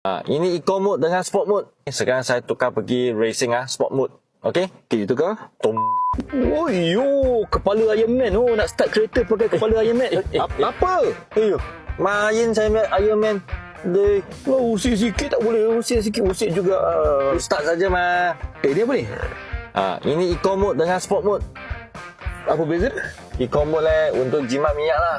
Ah, ini eco mode dengan sport mode. Sekarang saya tukar pergi racing ah, sport mode. Okey? Okay, itu kah? Tom. Oh, yo, kepala Iron Man. Oh, nak start kereta pakai kepala Iron Man. eh, eh, Ap- eh. Apa? Ayo. Main saya main Iron Man. Dia Oh, usik sikit tak boleh. Usik sikit, usik juga. Uh. start saja mah. Eh, ni apa ni? Ah, ini eco mode dengan sport mode. Apa beza? Eco mode lah untuk jimat minyak lah.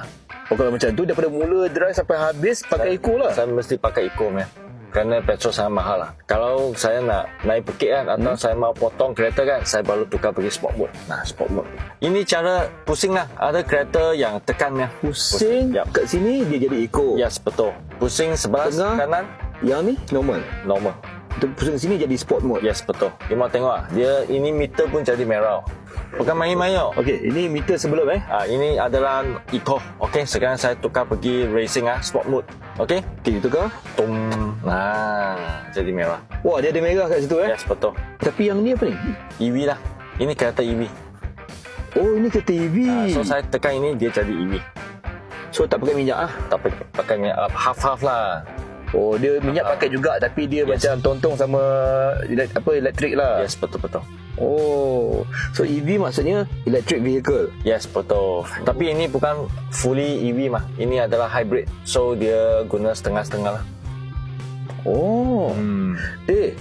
Oh, kalau macam tu, daripada mula drive sampai habis, pakai eco lah. Saya mesti pakai eco man. Kerana petrol sangat mahal lah. Kalau saya nak naik bukit kan atau saya mau potong kereta kan, saya baru tukar pergi sport mode. Nah, sport mode. Ini cara pusing lah. Ada kereta yang tekannya. Pusing Yap. kat sini, dia jadi eco. Yes, betul. Pusing sebelah Tengah. kanan, Yang ni, normal. normal. Kita pusing sini jadi sport mode. Yes, betul. Mau tengok lah. Dia ini meter pun jadi merah. Bukan main-main tau. Okey, ini meter sebelum eh. Ah, ini adalah eco. Okey, sekarang saya tukar pergi racing ah, sport mode. Okey? Okey, itu kah? Tum. Nah, jadi merah. Wah, dia ada merah kat situ eh. Yes, betul. Tapi yang ni apa ni? EV lah. Ini kereta EV. Oh, ini kereta EV. Ah, so saya tekan ini dia jadi EV. so tak pakai minyak ah. Tak pakai, pakai minyak ah, half-half lah. Oh, dia minyak pakai juga tapi dia Yes. macam tontong sama elek- apa elektrik lah. Yes, betul-betul. Oh, so EV maksudnya electric vehicle. Yes, betul. Tapi ini bukan fully EV mah. Ini adalah hybrid. So dia guna setengah-setengah lah. Oh. Hmm. Eh,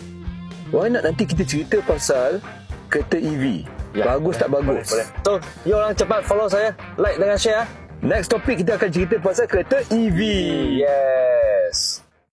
why not nanti kita cerita pasal kereta EV? Ya, bagus tak bagus? Boleh. So, you orang cepat follow saya. Like dengan share. ah. Next topik kita akan cerita pasal kereta EV. Yeah.